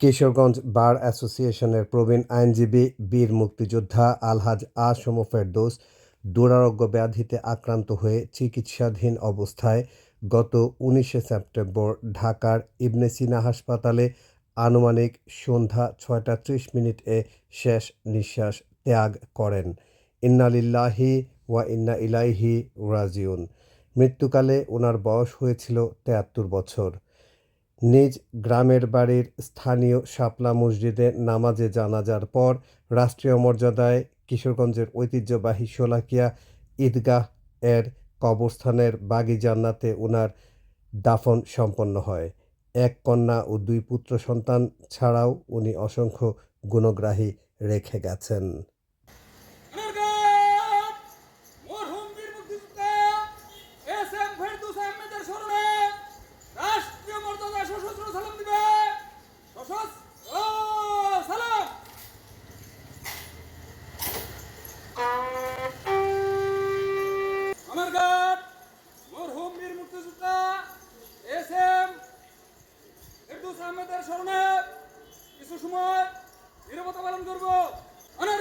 কিশোরগঞ্জ বার অ্যাসোসিয়েশনের প্রবীণ আইনজীবী, বীর মুক্তিযোদ্ধা আলহাজ আসম ফেরদৌস দুরারোগ্য ব্যাধিতে আক্রান্ত হয়ে চিকিৎসাধীন অবস্থায় গত উনিশে সেপ্টেম্বর ঢাকার ইবনে সিনা হাসপাতালে আনুমানিক সন্ধ্যা ছয়টা ত্রিশ মিনিটে শেষ নিঃশ্বাস ত্যাগ করেন। ইন্নালিল্লাহি ওয়া ইন্না ইলাইহি রাজিউন। মৃত্যুকালে ওনার বয়স হয়েছিল তেয়াত্তর বছর। নিজ গ্রামের বাড়ির স্থানীয় শাপলা মসজিদে নামাজে জানাজার পর রাষ্ট্রীয় মর্যাদায় কিশোরগঞ্জের ঐতিহ্যবাহী শোলাকিয়া ঈদগাহ এর কবরস্থানের বাগি জান্নাতে উনার দাফন সম্পন্ন হয়। এক কন্যা ও দুই পুত্র সন্তান ছাড়াও উনি অসংখ্য গুণগ্রাহী রেখে গেছেন। কারণে কিছু সময় নিরাপত্তা পালন করব। অনেক